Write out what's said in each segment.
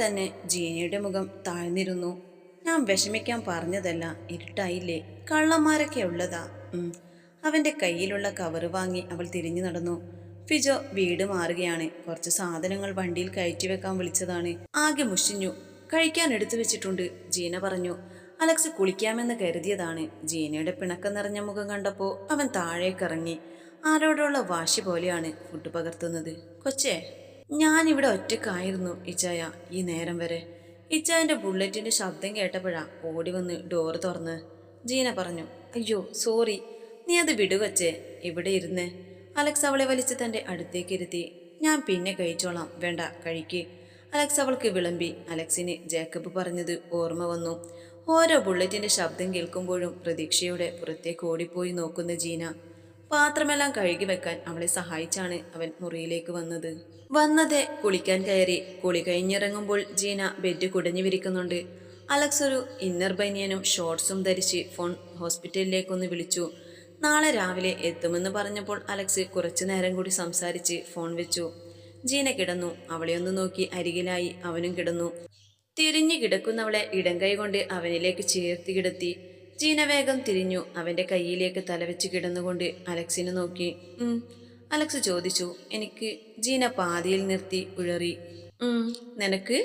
തന്നെ ജീനയുടെ മുഖം താഴ്ന്നിരുന്നു. ഞാൻ വിഷമിക്കാൻ പറഞ്ഞതല്ല ഇരുട്ടായില്ലേ? കള്ളന്മാരൊക്കെ ഉള്ളതാ. അവന്റെ കയ്യിലുള്ള കവറ് വാങ്ങി അവൾ തിരിഞ്ഞു നടന്നു. ഫിജോ വീട് മാറുകയാണ്. കുറച്ച് സാധനങ്ങൾ വണ്ടിയിൽ കയറ്റി വെക്കാൻ വിളിച്ചതാണ്. ആകെ മുഷിഞ്ഞു. കഴിക്കാൻ എടുത്തു വെച്ചിട്ടുണ്ട് ജീന പറഞ്ഞു. അലക്സ് കുളിക്കാമെന്ന് കരുതിയതാണ്. ജീനയുടെ പിണക്കം നിറഞ്ഞ മുഖം കണ്ടപ്പോൾ അവൻ താഴേക്കിറങ്ങി. ആരോടുള്ള വാശി പോലെയാണ് ഫുഡ് പകർത്തുന്നത്. കൊച്ചേ ഞാനിവിടെ ഒറ്റക്കായിരുന്നു ഇച്ചായ ഈ നേരം വരെ. ഇച്ചായന്റെ ബുള്ളറ്റിന്റെ ശബ്ദം കേട്ടപ്പോഴാ ഓടി വന്ന് ഡോറ് തുറന്ന്. ജീന പറഞ്ഞു അയ്യോ സോറി നീ അത് വിടുവച്ചേ ഇവിടെ ഇരുന്ന്? അലക്സ് അവളെ വലിച്ച് തന്റെ അടുത്തേക്ക് ഇരുത്തി ഞാൻ പിന്നെ കഴിച്ചോളാം വേണ്ട കഴിക്ക്. അലക്സ് അവൾക്ക് വിളമ്പി. അലക്സിന് ജേക്കബ് പറഞ്ഞത് ഓർമ്മ വന്നു. ഓരോ ബുള്ളറ്റിന്റെ ശബ്ദം കേൾക്കുമ്പോഴും പ്രതീക്ഷയോടെ പുറത്തേക്ക് ഓടിപ്പോയി നോക്കുന്ന ജീന പാത്രമെല്ലാം കഴുകി വെക്കാൻ അവളെ സഹായിച്ചാണ് അവൻ മുറിയിലേക്ക് വന്നത്. വന്നതെ കുളിക്കാൻ കയറി കുളി കഴിഞ്ഞിറങ്ങുമ്പോൾ ജീന ബെഡ് കുടഞ്ഞു വിരിക്കുന്നുണ്ട്. അലക്സ് ഒരു ഇന്നർ ബനിയനും ഷോർട്സും ധരിച്ച് ഫോൺ ഹോസ്പിറ്റലിലേക്കൊന്ന് വിളിച്ചു. നാളെ രാവിലെ എത്തുമെന്ന് പറഞ്ഞപ്പോൾ അലക്സ് കുറച്ചു നേരം കൂടി സംസാരിച്ച് ഫോൺ വെച്ചു. ജീന കിടന്നു. അവളെ ഒന്ന് നോക്കി അരികിലായി അവനും കിടന്നു. തിരിഞ്ഞു കിടക്കുന്നവളെ ഇടം കൈകൊണ്ട് അവനിലേക്ക് ചേർത്തി കിടത്തി. ജീന വേഗം തിരിഞ്ഞു. അവന്റെ കയ്യിലേക്ക് തലവെച്ച് കിടന്നുകൊണ്ട് അലക്സിനെ നോക്കി. അലക്സ് ചോദിച്ചു. എനിക്ക് ജീന പാതിയിൽ നിർത്തി ഉഴറി. നിനക്ക്?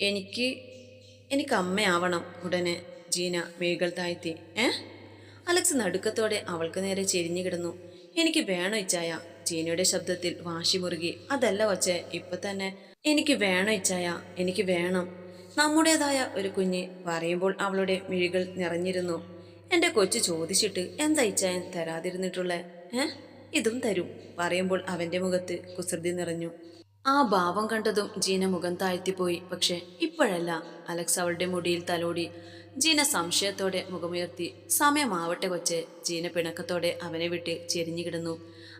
എനിക്ക് എനിക്ക് അമ്മയാവണം ഉടനെ ജീന മിഴികൾ താഴ്ത്തി. ഏ? അലക്സ് നടുക്കത്തോടെ അവൾക്ക് നേരെ ചെരിഞ്ഞു കിടന്നു. എനിക്ക് വേണോ ഇച്ചായ ജീനയുടെ ശബ്ദത്തിൽ വാശി മുറുകി. അതല്ല വച്ച് ഇപ്പൊ തന്നെ എനിക്ക് വേണോ ഇച്ചായ എനിക്ക് വേണം. നമ്മുടേതായ ഒരു കുഞ്ഞ് പറയുമ്പോൾ അവളുടെ മിഴികൾ നിറഞ്ഞിരുന്നു. എന്റെ കൊച്ചു ചോദിച്ചിട്ട് എന്താ ഇച്ചായൻ തരാതിരുന്നിട്ടുള്ളേ? ഏ? ഇതും തരും പറയുമ്പോൾ അവന്റെ മുഖത്ത് കുസൃതി നിറഞ്ഞു. ആ ഭാവം കണ്ടതും ജീന മുഖം താഴ്ത്തിപ്പോയി. പക്ഷെ ഇപ്പോഴല്ല. അലക്സ് അവളുടെ മുടിയിൽ തലോടി. ജീന സംശയത്തോടെ മുഖമുയർത്തി. സമയമാവട്ടെ കൊച്ചെ ജീന പിണക്കത്തോടെ അവനെ വിട്ട് ചെരിഞ്ഞുകിടന്നു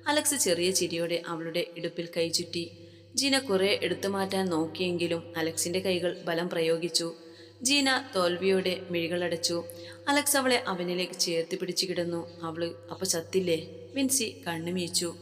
അലക്സ് ചെറിയ ചിരിയോടെ അവളുടെ ഇടുപ്പിൽ കൈ ചുറ്റി. ജീന കുറെ എടുത്തു മാറ്റാൻ നോക്കിയെങ്കിലും അലക്സിന്റെ കൈകൾ ബലം പ്രയോഗിച്ചു. ജീന തോൽവിയോടെ മിഴികളടച്ചു. അലക്സ് അവളെ അവനിലേക്ക് ചേർത്ത് പിടിച്ചു കിടന്നു. അവൾ അപ്പൊ ചത്തില്ലേ? വിൻസി കണ്ണുമീച്ചു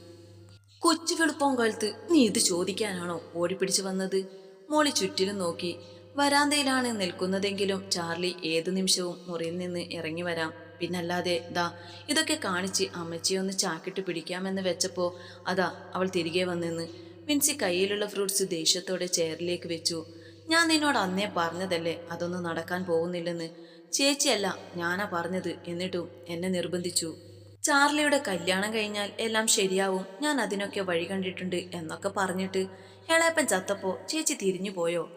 കൊച്ചു വെളുപ്പം കാലത്ത് നീ ഇത് ചോദിക്കാനാണോ ഓടിപ്പിടിച്ചു വന്നത്? മോളി ചുറ്റിലും നോക്കി. വരാന്തയിലാണ് നിൽക്കുന്നതെങ്കിലും ചാർലി ഏതു നിമിഷവും മുറിയിൽ നിന്ന് ഇറങ്ങി വരാം. പിന്നല്ലാതെ ദാ ഇതൊക്കെ കാണിച്ച് അമ്മച്ചിയെ ഒന്ന് ചാക്കിട്ട് പിടിക്കാമെന്ന് വെച്ചപ്പോൾ അതാ അവൾ തിരികെ വന്നെന്ന്. വിൻസി കയ്യിലുള്ള ഫ്രൂട്ട്സ് ദേഷ്യത്തോടെ ചെയറിലേക്ക് വെച്ചു. ഞാൻ നിന്നോട് അന്നേ പറഞ്ഞതല്ലേ അതൊന്നും നടക്കാൻ പോകുന്നില്ലെന്ന്? ചേച്ചിയല്ല ഞാനാ പറഞ്ഞത് എന്നിട്ടും എന്നെ നിർബന്ധിച്ചു. ചാർലിയുടെ കല്യാണം കഴിഞ്ഞാൽ എല്ലാം ശരിയാവും. ഞാൻ അതിനൊക്കെ വഴി കണ്ടിട്ടുണ്ട് എന്നൊക്കെ പറഞ്ഞിട്ട് ഇളയപ്പൻ ചത്തപ്പോ ചേച്ചി തിരിഞ്ഞു പോയോ?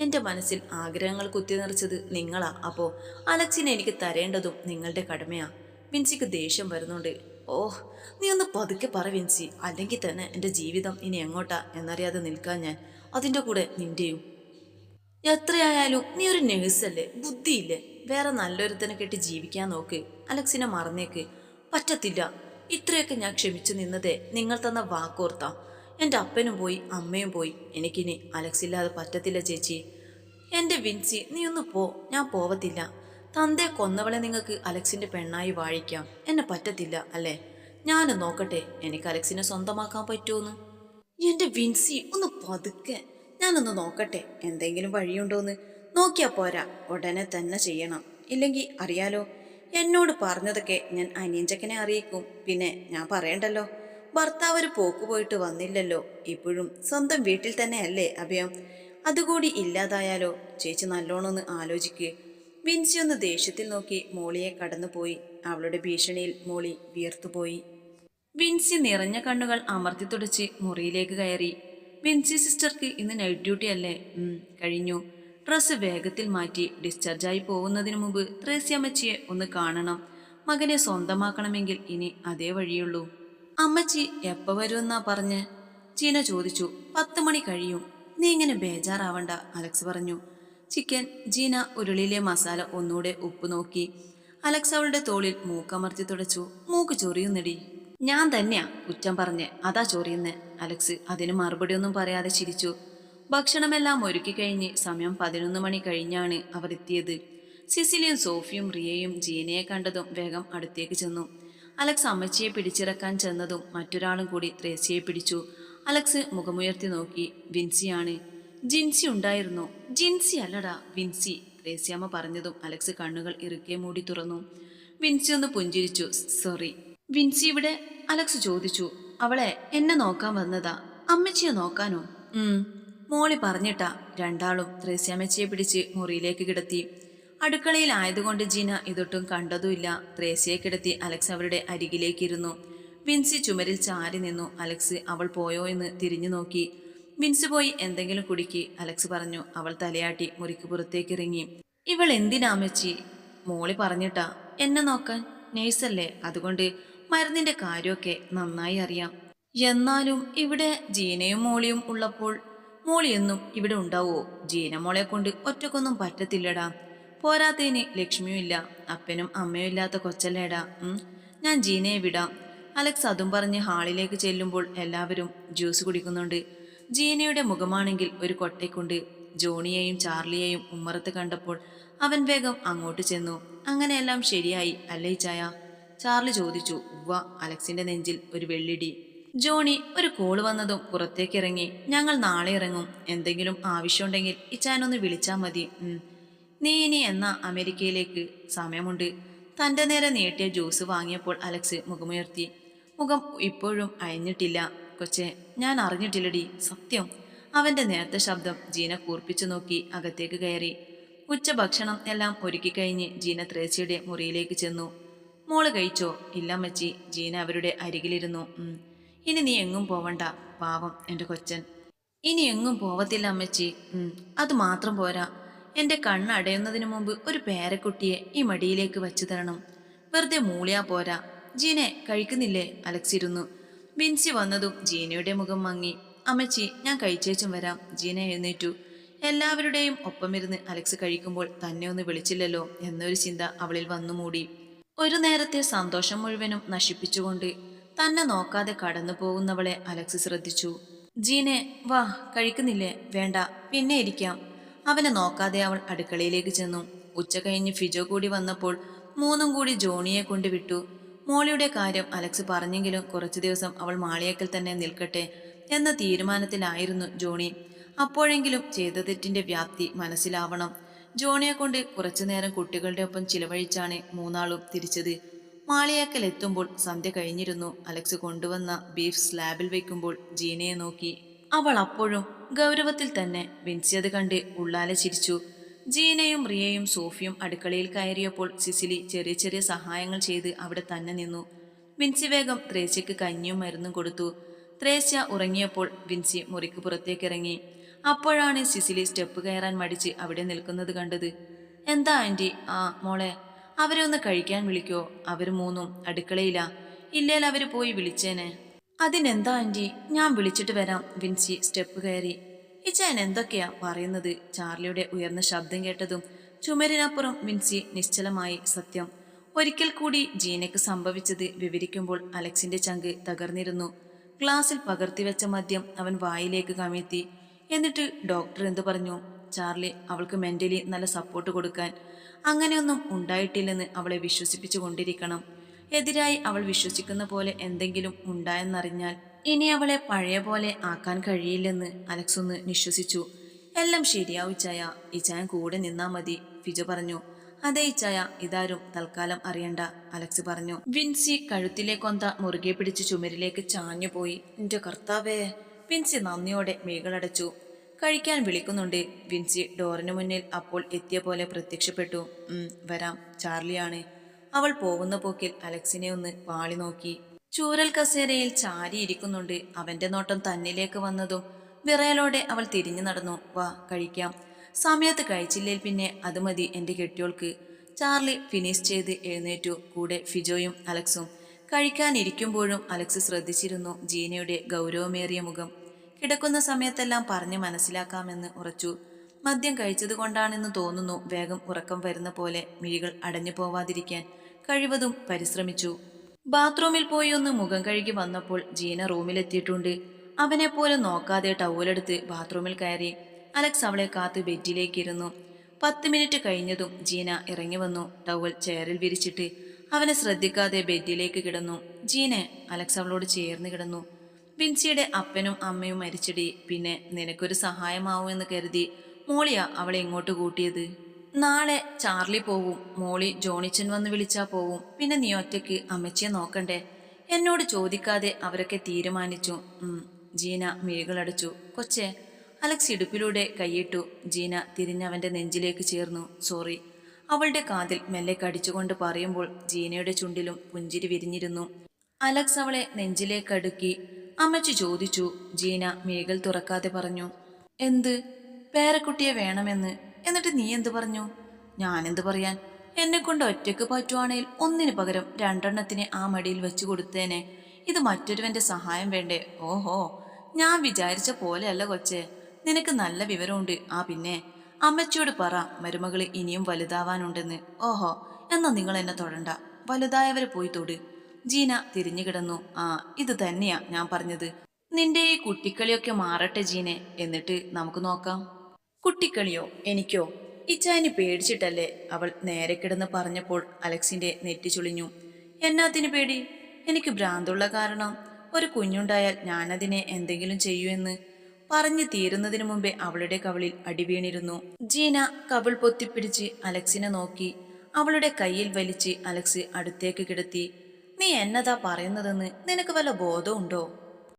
എന്റെ മനസ്സിൽ ആഗ്രഹങ്ങൾ കുത്തി നിറച്ചത് നിങ്ങളാ. അപ്പോ അലക്സിനെ എനിക്ക് തരേണ്ടതും നിങ്ങളുടെ കടമയാ. വിൻസിക്ക് ദേഷ്യം വരുന്നുണ്ട്. ഓഹ് നീ ഒന്ന് പതുക്കെ പറ വിൻസി. അല്ലെങ്കിൽ തന്നെ എന്റെ ജീവിതം ഇനി എങ്ങോട്ടാ എന്നറിയാതെ നിൽക്കാൻ ഞാൻ. അതിന്റെ കൂടെ നിന്റെയും എത്രയായാലും നീ ഒരു നേഴ്സല്ലേ? ബുദ്ധിയില്ലേ? വേറെ നല്ലൊരുത്തനെ കെട്ടി ജീവിക്കാൻ നോക്ക്. അലക്സിനെ മറന്നേക്ക്. പറ്റത്തില്ല. ഇത്രയൊക്കെ ഞാൻ ക്ഷമിച്ചു നിന്നതേ നിങ്ങൾ തന്ന വാക്കോർത്താം. എന്റെ അപ്പനും പോയി അമ്മയും പോയി. എനിക്കിനി അലക്സ് ഇല്ലാതെ പറ്റത്തില്ല ചേച്ചി. എന്റെ വിൻസി നീ ഒന്ന് പോ. ഞാൻ പോവത്തില്ല. തന്തയെ കൊന്നവളെ നിങ്ങൾക്ക് അലക്സിന്റെ പെണ്ണായി വാഴിക്കാം. എന്നെ പറ്റത്തില്ല അല്ലേ? ഞാൻ നോക്കട്ടെ എനിക്ക് അലക്സിനെ സ്വന്തമാക്കാൻ പറ്റുമെന്ന് എന്റെ വിൻസി ഒന്ന് പതുക്കെ. ഞാനൊന്ന് നോക്കട്ടെ എന്തെങ്കിലും വഴിയുണ്ടോന്ന്. നോക്കിയാ പോരാ ഉടനെ തന്നെ ചെയ്യണം. ഇല്ലെങ്കിൽ അറിയാലോ എന്നോട് പറഞ്ഞതൊക്കെ ഞാൻ അനിയഞ്ചക്കനെ അറിയിക്കും. പിന്നെ ഞാൻ പറയണ്ടല്ലോ ഭർത്താവ് ഒരു പോക്ക് പോയിട്ട് വന്നില്ലല്ലോ. ഇപ്പോഴും സ്വന്തം വീട്ടിൽ തന്നെ അല്ലേ അഭയം. അതുകൂടി ഇല്ലാതായാലോ? ചേച്ചി നല്ലോണമെന്ന് ആലോചിക്ക്. വിൻസി ഒന്ന് ദേഷ്യത്തിൽ നോക്കി മോളിയെ കടന്നുപോയി. അവളുടെ ഭീഷണിയിൽ മോളി വീർത്തുപോയി വിൻസി നിറഞ്ഞ കണ്ണുകൾ അമർത്തി തുടച്ച് മുറിയിലേക്ക് കയറി. വിൻസി സിസ്റ്റർക്ക് ഇന്ന് നൈറ്റ് ഡ്യൂട്ടി അല്ലേ കഴിഞ്ഞു. ഡ്രസ്സ് വേഗത്തിൽ മാറ്റി ഡിസ്ചാർജായി പോകുന്നതിന് മുമ്പ് ത്രേസ്യമ്മച്ചിയെ ഒന്ന് കാണണം. മകനെ സ്വന്തമാക്കണമെങ്കിൽ ഇനി അതേ വഴിയുള്ളൂ. അമ്മച്ചി എപ്പോ വരുമെന്നാ പറഞ്ഞ് ചീന ചോദിച്ചു. പത്ത് മണി കഴിയും. നീ ഇങ്ങനെ ബേജാറാവണ്ട അലക്സ് പറഞ്ഞു. ചിക്കൻ ജീന ഉരുളിയിലെ മസാല ഒന്നുകൂടെ ഉപ്പ് നോക്കി. അലക്സ് അവളുടെ തോളിൽ മൂക്കമർത്തി തുടച്ചു. മൂക്ക് ചൊറിയുന്നിടി. ഞാൻ തന്നെയാ കുറ്റം പറഞ്ഞ്. അതാ ചൊറിയുന്നേ. അലക്സ് അതിന് മറുപടിയൊന്നും പറയാതെ ചിരിച്ചു. ഭക്ഷണമെല്ലാം ഒരുക്കി കഴിഞ്ഞ് സമയം പതിനൊന്ന് മണി കഴിഞ്ഞാണ് അവർ എത്തിയത് സിസിലിയും സോഫിയും റിയയും ജീനയെ കണ്ടതും വേഗം അടുത്തേക്ക് ചെന്നു. അലക്സ് അമ്മച്ചിയെ പിടിച്ചിറക്കാൻ ചെന്നതും മറ്റൊരാളും കൂടി ത്രേസ്യയെ പിടിച്ചു. അലക്സ് മുഖമുയർത്തി നോക്കി വിൻസിയാണ്. ജിൻസി ഉണ്ടായിരുന്നു. ജിൻസി അല്ലടാ വിൻസി ത്രേസ്യാമ്മ പറഞ്ഞതും അലക്സ് കണ്ണുകൾ ഇറുക്കെ മൂടി തുറന്നു. വിൻസി ഒന്ന് പുഞ്ചിരിച്ചു സോറി. വിൻസി ഇവിടെ? അലക്സ് ചോദിച്ചു. അവളെ എന്നെ നോക്കാൻ വന്നതാ. അമ്മച്ചിയെ നോക്കാനോ? ഉം. മോളി പറഞ്ഞിട്ടാ രണ്ടാളും ത്രേസ്യാമ്മച്ചിയെ പിടിച്ച് മുറിയിലേക്ക് കിടത്തി. അടുക്കളയിൽ ആയതുകൊണ്ട് ജീന ഇതൊട്ടും കണ്ടതുമില്ല. ത്രേസ്യയെ കിടത്തി അലക്സ് അവരുടെ അരികിലേക്കിരുന്നു. വിൻസി ചുമരിൽ ചാരി നിന്നു. അലക്സ് അവൾ പോയോ എന്ന് തിരിഞ്ഞു നോക്കി. വിൻസ് പോയി എന്തെങ്കിലും കുടിക്ക് അലക്സ് പറഞ്ഞു. അവൾ തലയാട്ടി മുറിക്ക് പുറത്തേക്ക് ഇറങ്ങി ഇവൾ എന്തിനാമച്ചി മോളി പറഞ്ഞിട്ടാ. എന്നെ നോക്കാൻ. നേഴ്സല്ലേ. അതുകൊണ്ട് മരുന്നിന്റെ കാര്യമൊക്കെ നന്നായി അറിയാം. എന്നാലും ഇവിടെ ജീനയും മോളിയും ഉള്ളപ്പോൾ മോളി എന്നും ഇവിടെ ഉണ്ടാവോ? ജീന മോളെ കൊണ്ട് ഒറ്റക്കൊന്നും പറ്റത്തില്ലടാ. പോരാത്തതിന് ലക്ഷ്മിയും ഇല്ല അപ്പനും അമ്മയും ഇല്ലാത്ത കൊച്ചല്ലേടാ. ഞാൻ ജീനയെ വിടാം. അലക്സ് അതും പറഞ്ഞ് ഹാളിലേക്ക് ചെല്ലുമ്പോൾ എല്ലാവരും ജ്യൂസ് കുടിക്കുന്നുണ്ട്. ജീനയുടെ മുഖമാണെങ്കിൽ ഒരു കൊട്ടയ്ക്കൊണ്ട്. ജോണിയെയും ചാർലിയെയും ഉമ്മറത്ത് കണ്ടപ്പോൾ അവൻ വേഗം അങ്ങോട്ട് ചെന്നു. അങ്ങനെയെല്ലാം ശരിയായി അല്ലേ ചായ? ചാർലി ചോദിച്ചു. ഉവ്വ അലക്സിന്റെ നെഞ്ചിൽ ഒരു വെള്ളിടി. ജോണി ഒരു കോൾ വന്നതും പുറത്തേക്ക് ഇറങ്ങി. ഞങ്ങൾ നാളെ ഇറങ്ങും. എന്തെങ്കിലും ആവശ്യമുണ്ടെങ്കിൽ ഇച്ചാനൊന്ന് വിളിച്ചാൽ മതി. നീ ഇനി എന്നാ അമേരിക്കയിലേക്ക്? സമയമുണ്ട്. തന്റെ നേരെ നീട്ടിയ ജ്യൂസ് വാങ്ങിയപ്പോൾ അലക്സ് മുഖമുയർത്തി. മുഖം ഇപ്പോഴും അയഞ്ഞിട്ടില്ല. കൊച്ചെ ഞാൻ അറിഞ്ഞിട്ടില്ലടി. സത്യം. അവന്റെ നേരത്തെ ശബ്ദം ജീന കൂർപ്പിച്ചു നോക്കി അകത്തേക്ക് കയറി. ഉച്ചഭക്ഷണം എല്ലാം ഒരുക്കി കഴിഞ്ഞ് ജീന ത്രേസിയുടെ മുറിയിലേക്ക് ചെന്നു. മോൾ കഴിച്ചോ? ഇല്ല മച്ചി ജീന അവരുടെ അരികിലിരുന്നു. "ഉം. ഇനി നീ എങ്ങും പോവണ്ട പാവം എന്റെ കൊച്ചൻ. ഇനി എങ്ങും പോവത്തില്ല അമ്മച്ചി. അത് മാത്രം പോരാ. എന്റെ കണ്ണ് അടയുന്നതിന് മുമ്പ് ഒരു പേരക്കുട്ടിയെ ഈ മടിയിലേക്ക് വച്ചു തരണം. വെറുതെ മൂളിയാ പോരാ. ജീനെ കഴിക്കുന്നില്ലേ? അലക്സിരുന്നു. ബിൻസി വന്നതും ജീനയുടെ മുഖം മങ്ങി. അമ്മച്ചി ഞാൻ കഴിച്ചേച്ചും വരാം. ജീന എഴുന്നേറ്റു. എല്ലാവരുടെയും ഒപ്പമിരുന്ന് അലക്സ് കഴിക്കുമ്പോൾ തന്നെ ഒന്ന് വിളിച്ചില്ലല്ലോ എന്നൊരു ചിന്ത അവളിൽ വന്നു മൂടി ഒരു നേരത്തെ സന്തോഷം മുഴുവനും നശിപ്പിച്ചുകൊണ്ട് തന്നെ നോക്കാതെ കടന്നു പോകുന്നവളെ അലക്സ് ശ്രദ്ധിച്ചു. ജീനെ വാ കഴിക്കുന്നില്ലേ? വേണ്ട പിന്നെ ഇരിക്കാം. അവനെ നോക്കാതെ അവൾ അടുക്കളയിലേക്ക് ചെന്നു. ഉച്ച കഴിഞ്ഞ് ഫിജോ കൂടി വന്നപ്പോൾ മൂന്നും കൂടി ജോണിയെ കൊണ്ടുവിട്ടു മോളിയുടെ കാര്യം അലക്സ് പറഞ്ഞെങ്കിലും കുറച്ചു ദിവസം അവൾ മാളിയേക്കൽ തന്നെ നിൽക്കട്ടെ എന്ന തീരുമാനത്തിലായിരുന്നു ജോണി. അപ്പോഴെങ്കിലും ചെയ്ത തെറ്റിന്റെ വ്യാപ്തി മനസ്സിലാവണം. ജോണിയെ കൊണ്ട് കുറച്ചു നേരം കുട്ടികളുടെ ഒപ്പം ചിലവഴിച്ചാണ് മൂന്നാളും തിരിച്ചത്. മാളിയേക്കൽ എത്തുമ്പോൾ സന്ധ്യ കഴിഞ്ഞിരുന്നു. അലക്സ് കൊണ്ടുവന്ന ബീഫ് സ്ലാബിൽ വെക്കുമ്പോൾ ജീനയെ നോക്കി. അവൾ അപ്പോഴും ഗൗരവത്തിൽ തന്നെ വിൻസി അത് കണ്ട് ഉള്ളാലെ ചിരിച്ചു. ജീനയും റിയയും സോഫിയും അടുക്കളയിൽ കയറിയപ്പോൾ സിസിലി ചെറിയ ചെറിയ സഹായങ്ങൾ ചെയ്ത് അവിടെ തന്നെ നിന്നു. വിൻസി വേഗം ത്രേശ്യക്ക് കഞ്ഞിയും മരുന്നും കൊടുത്തു. ത്രേസ്യ ഉറങ്ങിയപ്പോൾ വിൻസി മുറിക്ക് പുറത്തേക്ക് ഇറങ്ങി അപ്പോഴാണ് സിസിലി സ്റ്റെപ്പ് കയറാൻ മടിച്ച് അവിടെ നിൽക്കുന്നത് കണ്ടത്. എന്താ ആന്റി ആ മോളെ അവരെ ഒന്ന് കഴിക്കാൻ വിളിക്കോ? അവർ മൂന്നും അടുക്കളയില്ല ഇല്ലേൽ അവർ പോയി വിളിച്ചേനെ. അതിനെന്താ ആന്റി ഞാൻ വിളിച്ചിട്ട് വരാം. വിൻസി സ്റ്റെപ്പ് കയറി. ഇച്ചാൻ എന്തൊക്കെയാ പറയുന്നത്? ചാർലിയുടെ ഉയർന്ന ശബ്ദം കേട്ടതും ചുമരിനപ്പുറം വിൻസി നിശ്ചലമായി സത്യം. ഒരിക്കൽ കൂടി ജീനയ്ക്ക് സംഭവിച്ചത് വിവരിക്കുമ്പോൾ അലക്സിന്റെ ചങ്ക് തകർന്നിരുന്നു. ഗ്ലാസിൽ പകർത്തിവെച്ച മദ്യം അവൻ വായിലേക്ക് കമിഴ്ത്തി. എന്നിട്ട് ഡോക്ടർ എന്തു പറഞ്ഞു? ചാർലി അവൾക്ക് മെന്റലി നല്ല സപ്പോർട്ട് കൊടുക്കാൻ അങ്ങനെയൊന്നും ഉണ്ടായിട്ടില്ലെന്ന് അവളെ വിശ്വസിപ്പിച്ചു കൊണ്ടിരിക്കണം എതിരായി അവൾ വിശ്വസിക്കുന്ന പോലെ എന്തെങ്കിലും ഉണ്ടായെന്നറിഞ്ഞാൽ ഇനി അവളെ പഴയ പോലെ ആക്കാൻ കഴിയില്ലെന്ന് അലക്സ് ഒന്ന് നിശ്വസിച്ചു എല്ലാം ശരിയാവും ഇച്ചായ ഇച്ചായൻ കൂടെ നിന്നാ മതി ഫിജ പറഞ്ഞു. അതെ ഇച്ചായ ഇതാരും തൽക്കാലം അറിയണ്ട അലക്സ് പറഞ്ഞു. വിൻസി കഴുത്തിലെ കൊന്ത മുറുകെ പിടിച്ച് ചുമരിലേക്ക് ചാഞ്ഞുപോയി. എന്റെ കർത്താവേ വിൻസി നന്ദിയോടെ മിഴികളടച്ചു കഴിക്കാൻ വിളിക്കുന്നുണ്ട്. വിൻസി ഡോറിന് മുന്നിൽ അപ്പോൾ എത്തിയ പോലെ പ്രത്യക്ഷപ്പെട്ടു. "ഉം, വരാം. ചാർലിയാണ്. അവൾ പോകുന്ന പോക്കിൽ അലക്സിനെ ഒന്ന് വാളി നോക്കി. ചൂരൽ കസേരയിൽ ചാരി ഇരിക്കുന്നുണ്ട്. അവന്റെ നോട്ടം തന്നിലേക്ക് വന്നതും വിറയലോടെ അവൾ തിരിഞ്ഞു നടന്നു. വാ കഴിക്കാം. സമയത്ത് കഴിച്ചില്ലേൽ പിന്നെ അത് മതി എന്റെ കെട്ടിയോൾക്ക്. ചാർലി ഫിനിഷ് ചെയ്ത് എഴുന്നേറ്റു. കൂടെ ഫിജോയും അലക്സും. കഴിക്കാനിരിക്കുമ്പോഴും അലക്സ് ശ്രദ്ധിച്ചിരുന്നു ജീനയുടെ ഗൗരവമേറിയ മുഖം. കിടക്കുന്ന സമയത്തെല്ലാം പറഞ്ഞ് മനസ്സിലാക്കാമെന്ന് ഉറച്ചു. മദ്യം കഴിച്ചത് കൊണ്ടാണെന്ന് തോന്നുന്നു വേഗം ഉറക്കം വരുന്ന പോലെ മിഴികൾ അടഞ്ഞു പോവാതിരിക്കാൻ കഴിവതും പരിശ്രമിച്ചു. ബാത്റൂമിൽ പോയി ഒന്ന് മുഖം കഴുകി വന്നപ്പോൾ ജീന റൂമിലെത്തിയിട്ടുണ്ട്. അവനെ പോലും നോക്കാതെ ടവലെടുത്ത് ബാത്റൂമിൽ കയറി. അലക്സ് അവളെ കാത്ത് ബെഡിലേക്ക് ഇരുന്നു പത്ത് മിനിറ്റ് കഴിഞ്ഞതും ജീന ഇറങ്ങി വന്നു. ടവൽ ചെയറിൽ വിരിച്ചിട്ട് അവനെ ശ്രദ്ധിക്കാതെ ബെഡിലേക്ക് കിടന്നു. ജീന അലക്സ് അവളോട് ചേർന്ന് കിടന്നു. വിൻസിയുടെ അപ്പനും അമ്മയും മരിച്ചടി. പിന്നെ നിനക്കൊരു സഹായമാവുമെന്ന് കരുതി മോളിയാ അവളെ ഇങ്ങോട്ട് കൂട്ടിയത്. നാളെ ചാർലി പോവും. മോളി ജോണിച്ചൻ വന്ന് വിളിച്ചാ പോവും. പിന്നെ നീ ഒറ്റയ്ക്ക് അമ്മച്ചിയെ നോക്കണ്ടേ? എന്നോട് ചോദിക്കാതെ അവരൊക്കെ തീരുമാനിച്ചു. ജീന മിഴികളടച്ചു. കൊച്ചേ അലക്സ് ഇടുപ്പിലൂടെ കൈയിട്ടു. ജീന തിരിഞ്ഞവന്റെ നെഞ്ചിലേക്ക് ചേർന്നു. സോറി. അവളുടെ കാതിൽ മെല്ലെ കടിച്ചുകൊണ്ട് പറയുമ്പോൾ ജീനയുടെ ചുണ്ടിലും പുഞ്ചിരി വിരിഞ്ഞിരുന്നു. അലക്സ് അവളെ നെഞ്ചിലേക്കടുക്കി അമ്മച്ചി ചോദിച്ചു. ജീന മിഴികൾ തുറക്കാതെ പറഞ്ഞു എന്ത്? പേരക്കുട്ടിയെ വേണമെന്ന്. എന്നിട്ട് നീ എന്ത് പറഞ്ഞു? ഞാനെന്ത് പറയാൻ? എന്നെ കൊണ്ട് ഒറ്റയ്ക്ക് പറ്റുവാണെങ്കിൽ ഒന്നിനു പകരം രണ്ടെണ്ണത്തിനെ ആ മടിയിൽ വെച്ചു കൊടുത്തേനെ. ഇത് മറ്റൊരുവന്റെ സഹായം വേണ്ടേ? ഓഹോ ഞാൻ വിചാരിച്ച പോലെയല്ല കൊച്ചേ. നിനക്ക് നല്ല വിവരമുണ്ട്. ആ പിന്നെ അമ്മച്ചിയോട് പറ മരുമകൾ ഇനിയും വലുതാവാനുണ്ടെന്ന്. ഓഹോ എന്നാ നിങ്ങൾ എന്നെ തൊടണ്ട. വലുതായവരെ പോയി തൊട്. ജീന തിരിഞ്ഞുകിടന്നു ആ ഇത് തന്നെയാ ഞാൻ പറഞ്ഞത്. നിന്റെ ഈ കുട്ടിക്കളിയൊക്കെ മാറട്ടെ ജീനെ. എന്നിട്ട് നമുക്ക് നോക്കാം. കുട്ടിക്കളിയോ? എനിക്കോ? ഇച്ചാനി പേടിച്ചിട്ടല്ലേ അവൾ നേരെ കിടന്ന് പറഞ്ഞപ്പോൾ അലക്സിന്റെ നെറ്റി ചുളിഞ്ഞു. എന്നാത്തിന് പേടി? എനിക്ക് ഭ്രാന്തുള്ള കാരണം. ഒരു കുഞ്ഞുണ്ടായാൽ ഞാനതിനെ എന്തെങ്കിലും ചെയ്യൂ എന്ന്. പറഞ്ഞു തീരുന്നതിനു മുമ്പേ അവളുടെ കവളിൽ അടിവീണിരുന്നു ജീന കവിൾ പൊത്തിപ്പിടിച്ച് അലക്സിനെ നോക്കി. അവളുടെ കയ്യിൽ വലിച്ച് അലക്സ് അടുത്തേക്ക് കിടത്തി. നീ എന്നതാ പറയുന്നതെന്ന് നിനക്ക് വല്ല ബോധമുണ്ടോ